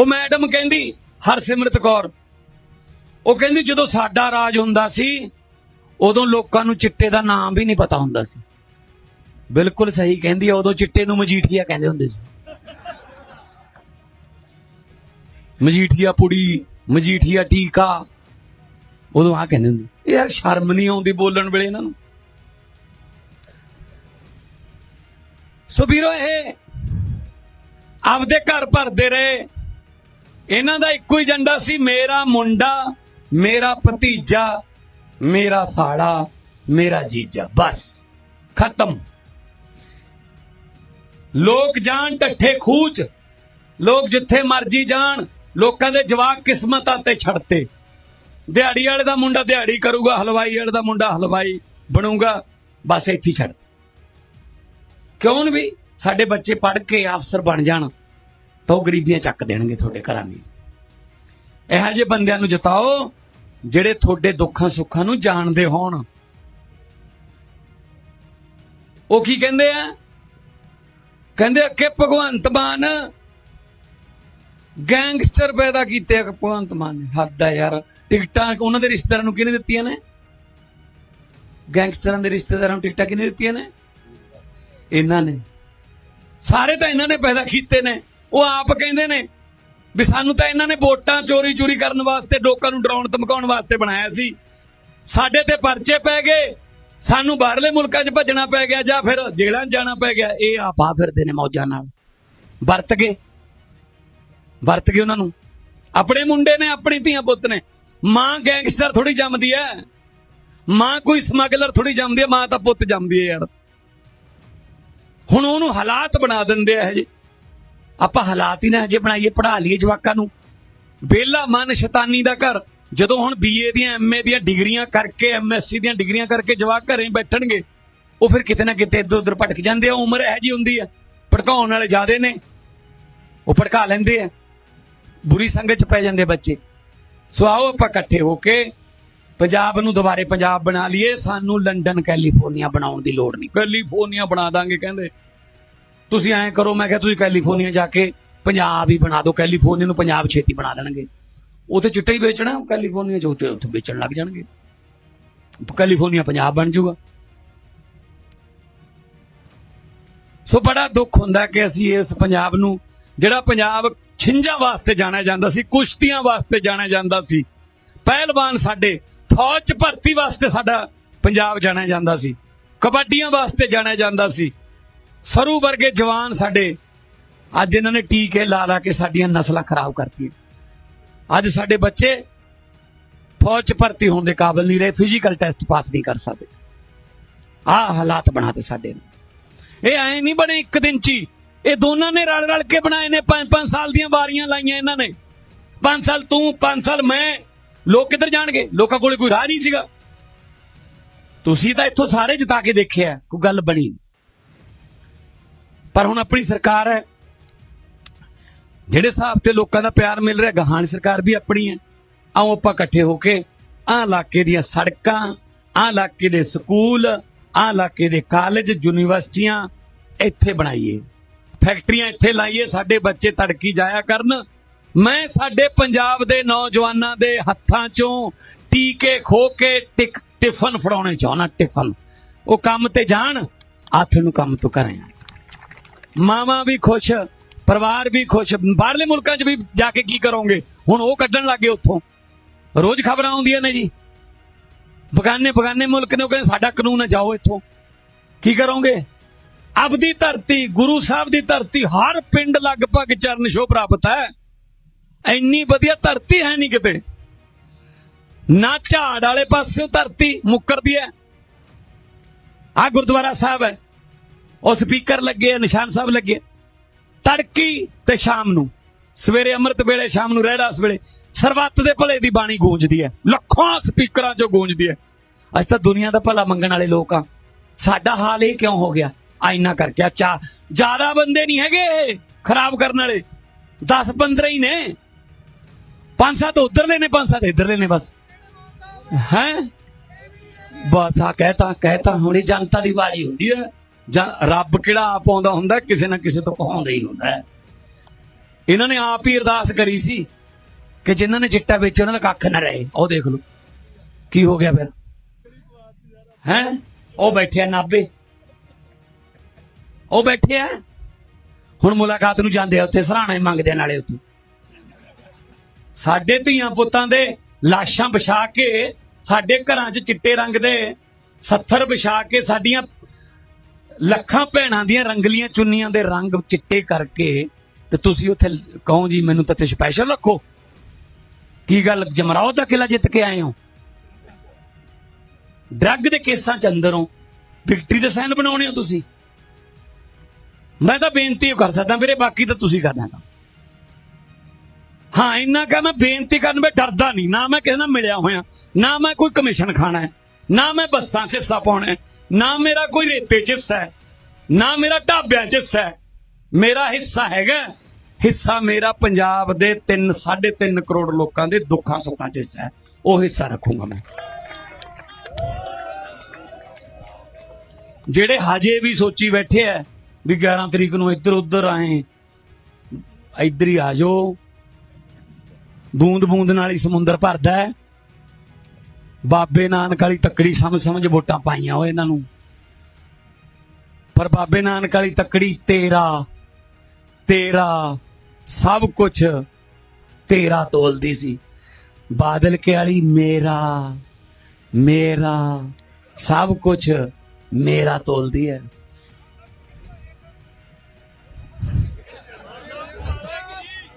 ਉਹ ਮੈਡਮ ਕਹਿੰਦੀ, ਹਰਸਿਮਰਤ ਕੌਰ, ਉਹ ਕਹਿੰਦੀ ਜਦੋਂ ਸਾਡਾ ਰਾਜ ਹੁੰਦਾ ਸੀ, ਉਦੋਂ ਲੋਕਾਂ ਨੂੰ ਚਿੱਟੇ ਦਾ ਨਾਮ ਵੀ ਨਹੀਂ ਪਤਾ ਹੁੰਦਾ ਸੀ। ਬਿਲਕੁਲ ਸਹੀ ਕਹਿੰਦੀ ਆ, ਉਦੋਂ ਚਿੱਟੇ ਨੂੰ ਮਜੀਠੀਆ ਕਹਿੰਦੇ ਹੁੰਦੇ ਸੀ। ਮਜੀਠੀਆ ਪੁੜੀ, ਮਜੀਠੀਆ ਟੀਕਾ, ਉਦੋਂ ਆ ਕਹਿੰਦੇ ਹੁੰਦੇ ਸੀ। ਯਾਰ ਸ਼ਰਮ ਨਹੀਂ ਆਉਂਦੀ ਬੋਲਣ ਵੇਲੇ ਇਹਨਾਂ ਨੂੰ। ਸੋ ਵੀਰੋ ਇਹ ਆਪਦੇ ਘਰ ਭਰਦੇ ਰਹੇ। ਇਹਨਾਂ ਦਾ ਇੱਕੋ ਹੀ ਏਜੰਡਾ ਸੀ, ਮੇਰਾ ਮੁੰਡਾ, ਮੇਰਾ ਭਤੀਜਾ, ਮੇਰਾ ਸਾੜਾ ਮੇਰਾ ਜੀਜਾ, ਬਸ, ਖਤਮ। ਲੋਕ ਜਾਣ ਟੱਠੇ ਖੂਚ, ਲੋਕ ਜਿੱਥੇ ਮਰਜ਼ੀ ਜਾਣ, ਲੋਕਾਂ ਦੇ ਜਵਾਕ ਕਿਸਮਤਾਂ ਤੇ ਛੱਡਤੇ ਦਿਹਾੜੀ ਵਾਲੇ ਦਾ ਮੁੰਡਾ ਦਿਹਾੜੀ ਕਰੂਗਾ, ਹਲਵਾਈ ਵਾਲੇ ਦਾ ਮੁੰਡਾ ਹਲਵਾਈ ਬਣੂਗਾ, ਬਸ ਇੱਥੇ ਹੀ ਛੱਡ। ਕਿਉਂ ਵੀ ਸਾਡੇ ਬੱਚੇ ਪੜ੍ਹ ਕੇ ਅਫਸਰ ਬਣ ਜਾਣ? ਤਾਂ ਉਹ ਗਰੀਬੀਆਂ ਚੱਕ ਦੇਣਗੇ ਤੁਹਾਡੇ ਘਰਾਂ ਦੀ। ਇਹੋ ਜਿਹੇ ਬੰਦਿਆਂ ਨੂੰ ਜਿਤਾਓ, ਜਿਹੜੇ ਤੁਹਾਡੇ ਦੁੱਖਾਂ ਸੁੱਖਾਂ ਨੂੰ ਜਾਣਦੇ ਹੋਣ। ਉਹ ਕੀ ਕਹਿੰਦੇ ਆ? ਕਹਿੰਦੇ ਕਿ ਭਗਵੰਤ ਮਾਨ ਗੈਂਗਸਟਰ ਪੈਦਾ ਕੀਤੇ ਆ ਭਗਵੰਤ ਮਾਨ। ਨੇ ਹੱਦ ਹੈ ਯਾਰ, ਟਿਕਟਾਂ ਉਹਨਾਂ ਦੇ ਰਿਸ਼ਤੇਦਾਰਾਂ ਨੂੰ ਕਿਹਨੇ ਦਿੱਤੀਆਂ ਨੇ? ਗੈਂਗਸਟਰਾਂ ਦੇ ਰਿਸ਼ਤੇਦਾਰਾਂ ਨੂੰ ਟਿਕਟਾਂ ਕਿਹਨੇ ਦਿੱਤੀਆਂ ਨੇ? ਇਹਨਾਂ ਨੇ। ਸਾਰੇ ਤਾਂ ਇਹਨਾਂ ਨੇ ਪੈਦਾ ਕੀਤੇ ਨੇ। ਉਹ ਆਪ ਕਹਿੰਦੇ ਨੇ ਵੀ ਸਾਨੂੰ ਤਾਂ ਇਹਨਾਂ ਨੇ ਵੋਟਾਂ ਚੋਰੀ ਚੋਰੀ ਕਰਨ ਵਾਸਤੇ, ਲੋਕਾਂ ਨੂੰ ਡਰਾਉਣ, ਧਮਕਾਉਣ ਵਾਸਤੇ ਬਣਾਇਆ ਸੀ। ਸਾਡੇ ਤੇ ਪਰਚੇ ਪੈ ਗਏ, ਸਾਨੂੰ ਬਾਹਰਲੇ ਮੁਲਕਾਂ 'ਚ ਭੱਜਣਾ ਪੈ ਗਿਆ ਜਾਂ ਫਿਰ ਜੇਲ੍ਹਾਂ 'ਚ ਜਾਣਾ ਪੈ ਗਿਆ, ਇਹ ਆਪਾ ਫਿਰਦੇ ਨੇ ਮੌਜਾਂ ਨਾਲ। ਵਰਤ ਗਏ। ਵਰਤ ਗਏ ਉਹਨਾਂ ਨੂੰ। ਆਪਣੇ ਮੁੰਡੇ ਨੇ, ਆਪਣੀ ਧੀਆਂ ਪੁੱਤ ਨੇ। ਮਾਂ ਗੈਂਗਸਟਰ ਥੋੜੀ ਜੰਮਦੀ ਐ। ਮਾਂ ਕੋਈ ਸਮਗਲਰ ਥੋੜੀ ਜੰਮਦੀ ਐ, ਮਾਂ ਤਾਂ ਪੁੱਤ ਜੰਮਦੀ ਐ ਯਾਰ। ਹੁਣ ਉਹਨੂੰ ਹਾਲਾਤ ਬਣਾ ਦਿੰਦੇ ਆ ਜੀ ਆਪਾਂ ਹਾਲਾਤ ਹੀ ਨਾ ਹਜੇ ਬਣਾਈਏ ਪੜਾ ਲਈਏ ਜਵਾਕਾਂ ਨੂੰ। ਬੇਲਾ ਮਨ ਸ਼ੈਤਾਨੀ ਦਾ ਘਰ। ਜਦੋਂ ਹੁਣ ਬੀਏ ਦੀਆਂ ਐਮਏ ਦੀਆਂ ਡਿਗਰੀਆਂ ਕਰਕੇ ਐਮਐਸਸੀ ਦੀਆਂ ਡਿਗਰੀਆਂ ਕਰਕੇ ਜਵਾਕ ਘਰੇ ਬੈਠਣਗੇ, ਉਹ ਫਿਰ ਕਿਤੇ ਨਾ ਕਿਤੇ ਇੱਧਰ ਉੱਧਰ ਭਟਕ ਜਾਂਦੇ ਆ ਉਮਰ ਇਹ ਜੀ ਹੁੰਦੀ ਆ। ਭੜਕਾਉਣ ਵਾਲੇ ਜ਼ਿਆਦੇ ਨੇ। ਉਹ ਭੜਕਾ ਲੈਂਦੇ ਆ। ਬੁਰੀ ਸੰਗਤ ਚ ਪੈ ਜਾਂਦੇ ਬੱਚੇ। ਸੋ ਆਓ ਆਪਾਂ ਇਕੱਠੇ ਹੋ ਕੇ ਪੰਜਾਬ ਨੂੰ ਦੁਬਾਰੇ ਪੰਜਾਬ ਬਣਾ ਲਈਏ। ਸਾਨੂੰ ਲੰਡਨ ਕੈਲੀਫੋਰਨੀਆ ਬਣਾਉਣ ਦੀ ਲੋੜ ਨਹੀਂ। ਕੈਲੀਫੋਰਨੀਆ ਬਣਾ ਦਾਂਗੇ, ਕਹਿੰਦੇ। ਤੁਸੀਂ ਐਂ ਕਰੋ, ਮੈਂ ਕਿਹਾ ਤੁਸੀਂ ਕੈਲੀਫੋਰਨੀਆ ਜਾ ਕੇ ਪੰਜਾਬ ਹੀ ਬਣਾ ਦਿਓ ਕੈਲੀਫੋਰਨੀਆ ਨੂੰ ਪੰਜਾਬ ਛੇਤੀ ਬਣਾ ਦੇਣਗੇ। ਉੱਥੇ ਚਿੱਟਾ ਹੀ ਵੇਚਣਾ ਕੈਲੀਫੋਰਨੀਆ ਚ ਉੱਥੇ ਉੱਥੇ ਵੇਚਣ ਲੱਗ ਜਾਣਗੇ। ਕੈਲੀਫੋਰਨੀਆ ਪੰਜਾਬ ਬਣ ਜਾਊਗਾ। ਸੋ ਬੜਾ ਦੁੱਖ ਹੁੰਦਾ ਕਿ ਅਸੀਂ ਇਸ ਪੰਜਾਬ ਨੂੰ, ਜਿਹੜਾ ਪੰਜਾਬ ਛਿੰਝਾਂ ਵਾਸਤੇ ਜਾਣਿਆ ਜਾਂਦਾ ਸੀ, ਕੁਸ਼ਤੀਆਂ ਵਾਸਤੇ ਜਾਣਿਆ ਜਾਂਦਾ ਸੀ, ਪਹਿਲਵਾਨ ਸਾਡੇ ਫੌਜ ਚ ਭਰਤੀ ਵਾਸਤੇ ਸਾਡਾ ਪੰਜਾਬ ਜਾਣਿਆ ਜਾਂਦਾ ਸੀ, ਕਬੱਡੀਆਂ ਵਾਸਤੇ ਜਾਣਿਆ ਜਾਂਦਾ ਸੀ ਸਰੂ ਵਰਗੇ ਜਵਾਨ ਸਾਡੇ, ਅੱਜ ਇਹਨਾਂ ਨੇ ਟੀਕੇ ਲਾ ਲਾ ਕੇ ਸਾਡੀਆਂ ਨਸਲਾਂ ਖਰਾਬ ਕਰਤੀਆਂ। ਅੱਜ ਸਾਡੇ ਬੱਚੇ ਫੌਜ ਚ ਭਰਤੀ ਹੋਣ ਦੇ ਕਾਬਿਲ ਨਹੀਂ ਰਹੇ ਫਿਜ਼ੀਕਲ ਟੈਸਟ ਪਾਸ ਨਹੀਂ ਕਰ ਸਕਦੇ। ਆਹ ਹਾਲਾਤ ਬਣਾਤੇ ਸਾਡੇ ਨੇ। ਇਹ ਐ ਨਹੀਂ ਬਣੇ ਇੱਕ ਦਿਨ ਚ ਹੀ। ਇਹ ਦੋਨਾਂ ਨੇ ਰਲ ਰਲ ਕੇ ਬਣਾਏ ਨੇ, ਪੰਜ ਪੰਜ ਸਾਲ ਦੀਆਂ ਵਾਰੀਆਂ ਲਾਈਆਂ ਇਹਨਾਂ ਨੇ। ਪੰਜ ਸਾਲ ਤੂੰ, ਪੰਜ ਸਾਲ ਮੈਂ, ਲੋਕ ਕਿੱਧਰ ਜਾਣਗੇ? ਲੋਕਾਂ ਕੋਲੇ ਕੋਈ ਰਾਹ ਨਹੀਂ ਸੀਗਾ। ਤੁਸੀਂ ਤਾਂ ਇੱਥੋਂ ਸਾਰੇ ਜਿਤਾ ਕੇ ਦੇਖਿਆ, ਕੋਈ ਗੱਲ ਬਣੀ ਨਹੀਂ। ਪਰ ਹੁਣ ਆਪਣੀ ਸਰਕਾਰ ਹੈ। ਜਿਹੜੇ ਹਿਸਾਬ ਤੇ ਲੋਕਾਂ ਦਾ ਪਿਆਰ ਮਿਲ ਰਿਹਾ ਗਾਹਾਂ ਸਰਕਾਰ ਵੀ ਆਪਣੀ ਹੈ। ਆਓ ਆਪਾਂ ਇਕੱਠੇ ਹੋ ਕੇ ਆਹ ਇਲਾਕੇ ਦੀਆਂ ਸੜਕਾਂ, ਆਹ ਇਲਾਕੇ ਦੇ ਸਕੂਲ, ਆਹ ਇਲਾਕੇ ਦੇ ਕਾਲਜ, ਯੂਨੀਵਰਸਿਟੀਆਂ ਇੱਥੇ ਬਣਾਈਏ। ਫੈਕਟਰੀਆਂ ਇੱਥੇ ਲਾਈਏ, ਸਾਡੇ ਬੱਚੇ ਤੜਕੀ ਜਾਇਆ ਕਰਨ। ਮੈਂ ਸਾਡੇ ਪੰਜਾਬ ਦੇ ਨੌਜਵਾਨਾਂ ਦੇ ਹੱਥਾਂ ਚੋਂ ਟੀਕੇ ਖੋ ਕੇ ਟਿਕ, ਟਿਫਨ ਫੜਾਉਣੇ ਚਾਹਣਾ ਟਿਫਨ। ਉਹ ਕੰਮ ਤੇ ਜਾਣ ਹੱਥ ਨੂੰ ਕੰਮ ਤੋਂ ਕਰਿਆ ਮਾਵਾ ਵੀ ਖੁਸ਼, ਪਰਿਵਾਰ ਵੀ ਖੁਸ਼, ਬਾਹਰਲੇ ਮੁਲਕਾਂ 'ਚ ਵੀ ਜਾ ਕੇ ਕੀ ਕਰੋਗੇ? ਹੁਣ ਉਹ ਕੱਢਣ ਲੱਗੇ ਉੱਥੋਂ। ਰੋਜ਼ ਖਬਰਾਂ ਆਉਂਦੀਆਂ ਨੇ ਜੀ। ਬਗਾਨੇ ਬਗਾਨੇ ਮੁਲਕ ਨੇ ਉਹ ਕਹਿੰਦੇ, ਸਾਡਾ ਕਾਨੂੰਨ ਹੈ, ਜਾਓ ਇੱਥੋਂ। ਕੀ ਕਰੋਗੇ? ਆਪਦੀ ਧਰਤੀ, ਗੁਰੂ ਸਾਹਿਬ ਦੀ ਧਰਤੀ, ਹਰ ਪਿੰਡ ਲਗਭਗ ਚਰਨ ਛੋਹ ਪ੍ਰਾਪਤ ਹੈ। ਇੰਨੀ ਵਧੀਆ ਧਰਤੀ ਹੈ ਨਹੀਂ ਕਿਤੇ। ਨਾ ਝਾੜ ਵਾਲੇ ਪਾਸੇ ਧਰਤੀ ਮੁੱਕਰਦੀ ਹੈ। ਆ ਗੁਰਦੁਆਰਾ ਸਾਹਿਬ ਹੈ। ਉਹ ਸਪੀਕਰ ਲੱਗੇ, ਨਿਸ਼ਾਨ ਸਾਹਿਬ ਲੱਗੇ। ਤੜਕੀ ਤੇ ਸ਼ਾਮ ਨੂੰ, ਸਵੇਰੇ ਅੰਮ੍ਰਿਤ ਵੇਲੇ, ਸ਼ਾਮ ਨੂੰ ਰਹਿਰਾਸ ਵੇਲੇ, ਸਰਬੱਤ ਦੇ ਭਲੇ ਦੀ ਬਾਣੀ ਗੂੰਜਦੀ ਹੈ। ਲੱਖਾਂ ਸਪੀਕਰਾਂ 'ਚੋਂ ਗੂੰਜਦੀ ਹੈ। ਅੱਜ ਤਾਂ ਦੁਨੀਆ ਦਾ ਭਲਾ ਮੰਗਣ ਵਾਲੇ ਲੋਕ ਆ ਸਾਡਾ ਹਾਲ ਇਹ ਕਿਉਂ ਹੋ ਗਿਆ? ਆ ਇੰਨਾ ਕਰਕੇ। ਅੱਛਾ, ਜ਼ਿਆਦਾ ਬੰਦੇ ਨਹੀਂ ਹੈਗੇ ਇਹ ਖਰਾਬ ਕਰਨ ਵਾਲੇ। 10 15 ਹੀ ਨੇ। ਪੰਜ ਸੱਤ ਉਧਰਲੇ ਨੇ, ਪੰਜ ਸੱਤ ਇਧਰਲੇ ਨੇ ਬਸ। ਹੈ? ਬਸ ਆ ਕਹਿਤਾ ਕਹਿਤਾ, ਹੁਣ ਇਹ ਜਨਤਾ ਦੀ ਵਾਰੀ ਹੁੰਦੀ ਹੈ। ਜਾਂ ਰੱਬ ਕਿਹੜਾ ਆਪ ਆਉਂਦਾ ਹੁੰਦਾ, ਕਿਸੇ ਨਾ ਕਿਸੇ ਤੋਂ ਕਹਾਉਂਦਾ ਹੀ ਹੁੰਦਾ ਹੈ। ਇਹਨਾਂ ਨੇ ਆਪ ਹੀ ਅਰਦਾਸ ਕਰੀ ਸੀ ਕਿ ਜਿਨ੍ਹਾਂ ਨੇ ਚਿੱਟਾ ਵੇਚਿਆ, ਉਹਨਾਂ ਦਾ ਕੱਖ ਨਾ ਰਹੇ। ਉਹ ਦੇਖ ਲਓ, ਕੀ ਹੋ ਗਿਆ ਫਿਰ? ਹੈ? ਉਹ ਬੈਠਿਆ ਨਾਬੇ ਉਹ ਬੈਠੇ ਆ ਹੁਣ ਮੁਲਾਕਾਤ ਨੂੰ ਜਾਂਦੇ ਆ ਉੱਥੇ, ਸਰਾਣੇ ਮੰਗਦੇ ਆ ਨਾਲੇ ਉੱਥੇ। ਸਾਡੇ ਧੀਆਂ ਪੁੱਤਾਂ ਦੇ ਲਾਸ਼ਾਂ ਵਿਛਾ ਕੇ, ਸਾਡੇ ਘਰਾਂ 'ਚ ਚਿੱਟੇ ਰੰਗ ਦੇ ਸੱਥਰ ਵਿਛਾ ਕੇ, ਸਾਡੀਆਂ ਲੱਖਾਂ ਭੈਣਾਂ ਦੀਆਂ ਰੰਗਲੀਆਂ ਚੁੰਨੀਆਂ ਦੇ ਰੰਗ ਚਿੱਟੇ ਕਰਕੇ ਤੇ ਤੁਸੀਂ ਉੱਥੇ ਕਹੋ ਜੀ, ਮੈਨੂੰ ਤਾਂ ਤੇ ਸਪੈਸ਼ਲ ਰੱਖੋ। ਕੀ ਗੱਲ ਜਮਰਾਓ ਦਾ ਕਿਲਾ ਜਿੱਤ ਕੇ ਆਏ ਹੋ? ਡਰੱਗ ਦੇ ਕੇਸਾਂ ਚ ਅੰਦਰੋਂ ਵਿਕਟਰੀ ਦੇ ਸਾਈਨ ਬਣਾਉਣੇ ਹੋ ਤੁਸੀਂ। ਮੈਂ ਤਾਂ ਬੇਨਤੀ ਕਰ ਸਕਦਾ, ਵੀਰੇ, ਬਾਕੀ ਤਾਂ ਤੁਸੀਂ ਕਰਨਾ ਕੰਮ ਹਾਂ, ਇੰਨਾ ਕਹ ਮੈਂ ਬੇਨਤੀ ਕਰਨ ਵਿੱਚ ਡਰਦਾ ਨਹੀਂ। ਨਾ ਮੈਂ ਕਿਸੇ ਨਾਲ ਮਿਲਿਆ ਹੋਇਆ, ਨਾ ਮੈਂ ਕੋਈ ਕਮਿਸ਼ਨ ਖਾਣਾ ਹੈ। ਨਾ ਮੈਂ ਬੱਸਾਂ 'ਚ ਹਿੱਸਾ ਪਾਉਣਾ ਨਾ ਮੇਰਾ ਕੋਈ ਰੇਤੇ 'ਚ ਹਿੱਸਾ ਹੈ, ਨਾ ਮੇਰਾ ਢਾਬਿਆਂ 'ਚ ਹਿੱਸਾ ਹੈ। ਮੇਰਾ ਹਿੱਸਾ ਹੈਗਾ ਹਿੱਸਾ ਮੇਰਾ ਪੰਜਾਬ ਦੇ 3 3.5 ਕਰੋੜ ਲੋਕਾਂ ਦੇ ਦੁੱਖਾਂ ਸੁੱਖਾਂ 'ਚ ਹਿੱਸਾ ਹੈ, ਉਹ ਹਿੱਸਾ ਰੱਖੂੰਗਾ ਮੈਂ। ਜਿਹੜੇ ਹਜੇ ਵੀ ਸੋਚੀ ਬੈਠੇ ਆ ਵੀ 11 ਤਰੀਕ ਨੂੰ ਇੱਧਰ ਉੱਧਰ ਆਏ, ਇੱਧਰ ਹੀ ਆ ਜਾਓ। ਬੂੰਦ ਬੂੰਦ ਨਾਲ ਹੀ ਸਮੁੰਦਰ ਭਰਦਾ ਹੈ। ਬਾਬੇ ਨਾਨਕ ਵਾਲੀ ਤੱਕੜੀ ਸਮਝ ਸਮਝ ਵੋਟਾਂ ਪਾਈਆਂ ਉਹ ਇਹਨਾਂ ਨੂੰ। ਪਰ ਬਾਬੇ ਨਾਨਕ ਵਾਲੀ ਤੱਕੜੀ ਤੇਰਾ ਤੇਰਾ ਸਭ ਕੁਝ ਤੇਰਾ ਤੋਲਦੀ ਸੀ। ਬਾਦਲ ਕੇ ਵਾਲੀ ਮੇਰਾ ਮੇਰਾ ਸਭ ਕੁਝ ਮੇਰਾ ਤੋਲਦੀ ਹੈ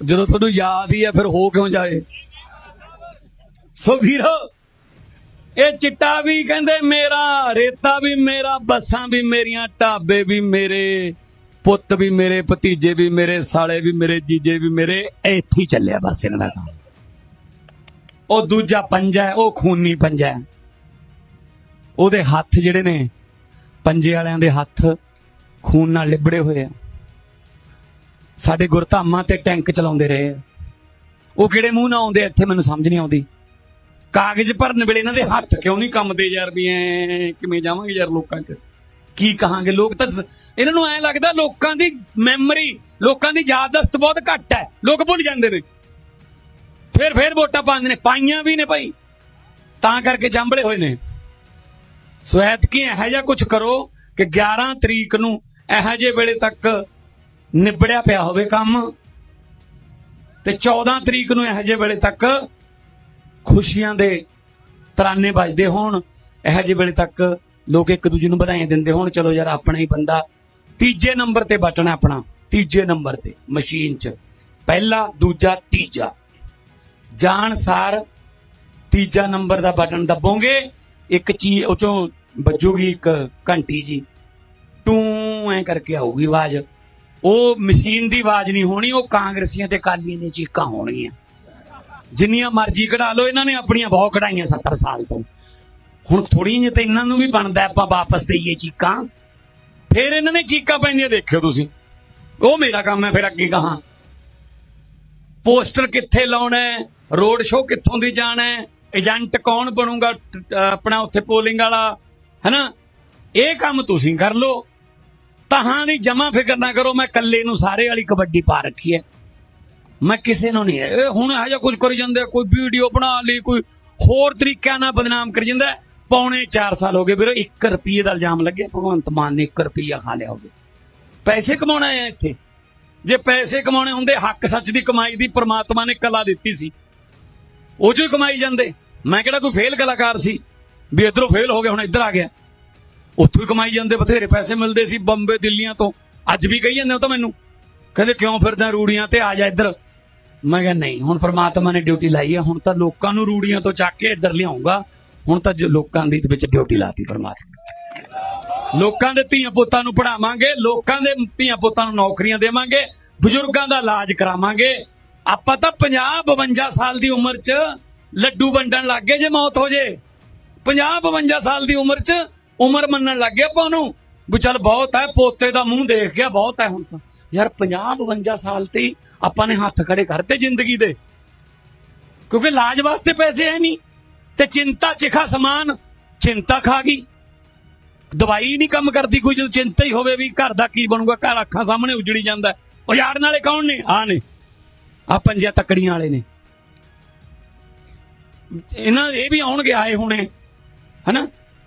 ਜਦੋਂ ਤੁਹਾਨੂੰ ਯਾਦ ਹੀ ਹੈ ਫਿਰ ਹੋ ਕਿਉਂ ਜਾਏ? ਸੋ ਵੀਰੋ ਇਹ ਚਿੱਟਾ ਵੀ ਕਹਿੰਦੇ ਮੇਰਾ, ਰੇਤਾ ਵੀ ਮੇਰਾ, ਬੱਸਾਂ ਵੀ ਮੇਰੀਆਂ, ਢਾਬੇ ਵੀ ਮੇਰੇ, ਪੁੱਤ ਵੀ ਮੇਰੇ, ਭਤੀਜੇ ਵੀ ਮੇਰੇ, ਸਾਲੇ ਵੀ ਮੇਰੇ, ਜੀਜੇ ਵੀ ਮੇਰੇ ਇੱਥੇ ਹੀ ਚੱਲਿਆ ਬਸ ਇਹਨਾਂ ਦਾ ਕੰਮ। ਉਹ ਦੂਜਾ ਪੰਜਾ ਹੈ, ਉਹ ਖੂਨੀ ਪੰਜਾ ਉਹਦੇ ਹੱਥ ਜਿਹੜੇ ਨੇ, ਪੰਜੇ ਵਾਲਿਆਂ ਦੇ ਹੱਥ ਖੂਨ ਨਾਲ ਲਿਬੜੇ ਹੋਏ ਆ। ਸਾਡੇ ਗੁਰਧਾਮਾਂ ਤੇ ਟੈਂਕ ਚਲਾਉਂਦੇ ਰਹੇ ਆ। ਉਹ ਕਿਹੜੇ ਮੂੰਹ ਨਾਲ ਆਉਂਦੇ ਆ, ਇੱਥੇ ਮੈਨੂੰ ਸਮਝ ਨਹੀਂ ਆਉਂਦੀ। ਕਾਗਜ਼ ਭਰਨ ਵੇਲੇ ਇਹਨਾਂ ਦੇ ਹੱਥ ਕਿਉਂ ਨਹੀਂ ਕੰਮਦੇ ਯਾਰ ਵੀ ਐ ਕਿਵੇਂ ਜਾਵਾਂਗੇ ਯਾਰ ਲੋਕਾਂ 'ਚ? ਕੀ ਕਹਾਂਗੇ ਲੋਕ? ਤਾਂ ਇਹਨਾਂ ਨੂੰ ਐ ਲੱਗਦਾ ਲੋਕਾਂ ਦੀ ਮੈਮਰੀ ਲੋਕਾਂ ਦੀ ਯਾਦਦਾਸ਼ਤ ਬਹੁਤ ਘੱਟ ਹੈ। ਲੋਕ ਭੁੱਲ ਜਾਂਦੇ ਨੇ। ਫਿਰ ਫਿਰ ਵੋਟਾਂ ਪਾਉਂਦੇ ਨੇ। ਪਾਈਆਂ ਵੀ ਨੇ ਭਾਈ। ਤਾਂ ਕਰਕੇ ਜੰਬਲੇ ਹੋਏ ਨੇ। ਸੋ ਐਤਕੀ ਇਹੋ ਜਿਹਾ ਕੁਝ ਕਰੋ ਕਿ 11 ਤਰੀਕ ਨੂੰ ਇਹੋ ਜਿਹੇ ਵੇਲੇ ਤੱਕ ਨਿਬੜਿਆ ਪਿਆ ਹੋਵੇ ਕੰਮ। ਤੇ 14 ਤਰੀਕ ਨੂੰ ਇਹੋ ਜਿਹੇ ਵੇਲੇ ਤੱਕ ਖੁਸ਼ੀਆਂ ਦੇ ਤਰਾਨੇ ਵੱਜਦੇ ਹੋਣ, ਇਹੋ ਜਿਹੇ ਵੇਲੇ ਤੱਕ ਲੋਕ ਇੱਕ ਦੂਜੇ ਨੂੰ ਵਧਾਈਆਂ ਦਿੰਦੇ ਹੋਣ, ਚਲੋ ਯਾਰ ਆਪਣਾ ਹੀ ਬੰਦਾ। ਤੀਜੇ ਨੰਬਰ ਤੇ ਬਟਨ ਹੈ ਆਪਣਾ, ਤੀਜੇ ਨੰਬਰ ਤੇ, ਮਸ਼ੀਨ 'ਚ। ਪਹਿਲਾ, ਦੂਜਾ, ਤੀਜਾ। ਜਾਣ ਸਾਰ ਤੀਜਾ ਨੰਬਰ ਦਾ ਬਟਨ ਦਬੋਗੇ, ਇੱਕ ਚੀਜ਼ ਉਹ ਚੋਂ ਵੱਜੂਗੀ ਇੱਕ ਘੰਟੀ ਜੀ। ਟੂ, ਐ ਕਰਕੇ ਆਊਗੀ ਆਵਾਜ਼। ਉਹ ਮਸ਼ੀਨ ਦੀ ਆਵਾਜ਼ ਨਹੀਂ ਹੋਣੀ, ਉਹ ਕਾਂਗਰਸੀਆਂ ਤੇ ਕਾਲੀਆਂ ਦੀਆਂ ਚੀਕਾਂ ਹੋਣਗੀਆਂ। ਜਿੰਨੀਆਂ ਮਰਜ਼ੀ ਕਢਾ ਲਓ, ਇਹਨਾਂ ਨੇ ਆਪਣੀਆਂ ਬਹੁਤ ਕਢਾਈਆਂ 70 ਸਾਲ ਤੋਂ। ਹੁਣ ਥੋੜੀਆਂ ਜਿਹਾ ਤਾਂ ਇਹਨਾਂ ਨੂੰ ਵੀ ਬਣਦਾ ਆਪਾਂ ਵਾਪਸ ਦੇਈਏ ਚੀਕਾਂ। ਫਿਰ ਇਹਨਾਂ ਨੇ ਚੀਕਾਂ ਪੈਂਦੀਆਂ ਦੇਖਿਓ ਤੁਸੀਂ। ਉਹ ਮੇਰਾ ਕੰਮ ਹੈ, ਫਿਰ ਅੱਗੇ ਕਹਾਂ। ਪੋਸਟਰ ਕਿੱਥੇ ਲਾਉਣਾ ਹੈ, ਰੋਡ ਸ਼ੋਅ ਕਿੱਥੋਂ ਦੀ ਜਾਣਾ ਹੈ, ਏਜੰਟ ਕੌਣ ਬਣੂਗਾ ਆਪਣਾ ਉੱਥੇ ਪੋਲਿੰਗ ਵਾਲਾ, ਹੈਨਾ? ਇਹ ਕੰਮ ਤੁਸੀਂ ਕਰ ਲਓ। ਤਹਾਂ ਦੀ ਜਮਾ ਫਿਕਰ ਨਾ ਕਰੋ, ਮੈਂ ਇਕੱਲੇ ਨੂੰ ਸਾਰੇ ਵਾਲੀ ਕਬੱਡੀ ਪਾ ਰੱਖੀ ਹੈ। ਮੈਂ ਕਿਸੇ ਨੂੰ ਨਹੀਂ ਇਹ ਹੁਣ ਇਹੋ ਜਿਹਾ ਕੁਝ ਕਰੀ ਜਾਂਦੇ ਕੋਈ ਵੀਡੀਓ ਬਣਾ ਲਈ, ਕੋਈ ਹੋਰ ਤਰੀਕਿਆਂ ਨਾਲ ਬਦਨਾਮ ਕਰੀ ਜਾਂਦਾ ਹੈ। ਪੌਣੇ 4 ਸਾਲ ਹੋ ਗਏ ਵੀਰੋ 1 ਰੁਪਏ ਦਾ ਇਲਜ਼ਾਮ ਲੱਗਿਆ, ਭਗਵੰਤ ਮਾਨ ਨੇ 1 ਰੁਪਿਆ ਖਾ ਲਿਆ ਹੋਵੇ। ਪੈਸੇ ਕਮਾਉਣਾ ਹੈ ਇੱਥੇ। ਜੇ ਪੈਸੇ ਕਮਾਉਣੇ ਹੁੰਦੇ, ਹੱਕ ਸੱਚ ਦੀ ਕਮਾਈ ਦੀ ਪ੍ਰਮਾਤਮਾ ਨੇ ਕਲਾ ਦਿੱਤੀ ਸੀ। ਉਹ ਚੋਂ ਹੀ ਕਮਾਈ ਜਾਂਦੇ। ਮੈਂ ਕਿਹੜਾ ਕੋਈ ਫੇਲ ਕਲਾਕਾਰ ਸੀ? ਵੀ ਇਧਰੋਂ ਫੇਲ ਹੋ ਗਿਆ, ਹੁਣ ਇੱਧਰ ਆ ਗਿਆ। ਉੱਥੋਂ ਹੀ ਕਮਾਈ ਜਾਂਦੇ, ਬਥੇਰੇ ਪੈਸੇ ਮਿਲਦੇ ਸੀ ਬੰਬੇ, ਦਿੱਲੀਆਂ ਤੋਂ। ਅੱਜ ਵੀ ਕਹੀ ਜਾਂਦੇ ਹੋ ਤਾਂ ਮੈਨੂੰ। ਕਹਿੰਦੇ ਕਿਉਂ ਫਿਰਦਾ ਰੂੜੀਆਂ ਤੇ ਆ ਜਾ ਇੱਧਰ। ਮੈਂ ਕਿਹਾ ਨਹੀਂ, ਹੁਣ ਪ੍ਰਮਾਤਮਾ ਨੇ ਡਿਊਟੀ ਲਾਈ ਹੈ ਹੁਣ ਤਾਂ ਲੋਕਾਂ ਨੂੰ ਰੂੜੀਆਂ ਤੋਂ ਚੱਕ ਕੇ ਇੱਧਰ ਲਿਆਉਂਗਾ। ਹੁਣ ਤਾਂ ਲੋਕਾਂ ਦੀ ਵਿੱਚ ਡਿਊਟੀ ਲਾਤੀ ਪ੍ਰਮਾਤਮਾ ਲੋਕਾਂ ਦੇ ਧੀਆਂ ਪੁੱਤਾਂ ਨੂੰ ਪੜਾਵਾਂਗੇ ਲੋਕਾਂ ਦੇ ਧੀਆਂ ਪੁੱਤਾਂ ਨੂੰ ਨੌਕਰੀਆਂ ਦੇਵਾਂਗੇ, ਬਜ਼ੁਰਗਾਂ ਦਾ ਇਲਾਜ ਕਰਾਵਾਂਗੇ। ਆਪਾਂ ਤਾਂ 50 52 ਸਾਲ ਦੀ ਉਮਰ 'ਚ ਲੱਡੂ ਵੰਡਣ ਲੱਗ ਗਏ ਜੇ ਮੌਤ ਹੋ ਜੇ। 50 52 ਸਾਲ ਦੀ ਉਮਰ 'ਚ ਉਮਰ ਮੰਨਣ ਲੱਗ ਗਏ ਆਪਾਂ ਨੂੰ। ਵੀ ਚੱਲ ਬਹੁਤ ਹੈ, ਪੋਤੇ ਦਾ ਮੂੰਹ ਦੇਖ ਗਿਆ, ਬਹੁਤ ਹੈ ਹੁਣ ਤਾਂ। ਯਾਰ 50 52 ਸਾਲ ਤੇ ਆਪਾਂ ਨੇ ਹੱਥ ਖੜੇ ਕਰਤੇ ਜ਼ਿੰਦਗੀ ਦੇ। ਕਿਉਂਕਿ ਇਲਾਜ ਵਾਸਤੇ ਪੈਸੇ ਹੈ ਨਹੀਂ। ਤੇ ਚਿੰਤਾ ਚਿਖਾ ਸਮਾਨ, ਚਿੰਤਾ ਖਾ ਗਈ। ਦਵਾਈ ਨਹੀਂ ਕੰਮ ਕਰਦੀ ਕੋਈ, ਜਦੋਂ ਚਿੰਤਾ ਹੀ ਹੋਵੇ ਵੀ ਘਰ ਦਾ ਕੀ ਬਣੂਗਾ, ਘਰ ਅੱਖਾਂ ਸਾਹਮਣੇ ਉਜੜੀ ਜਾਂਦਾ ਹੈ। ਉਹ ਯਾਰ ਨਾਲੇ ਕੌਣ ਨੇ? ਆ ਨੇ। ਆ ਪੰਜਾਂ ਤੱਕੜੀਆਂ ਵਾਲੇ ਨੇ। ਇਹਨਾਂ ਇਹ ਵੀ ਆਉਣਗੇ ਆਏ ਹੋਣੇ। ਹਨਾ?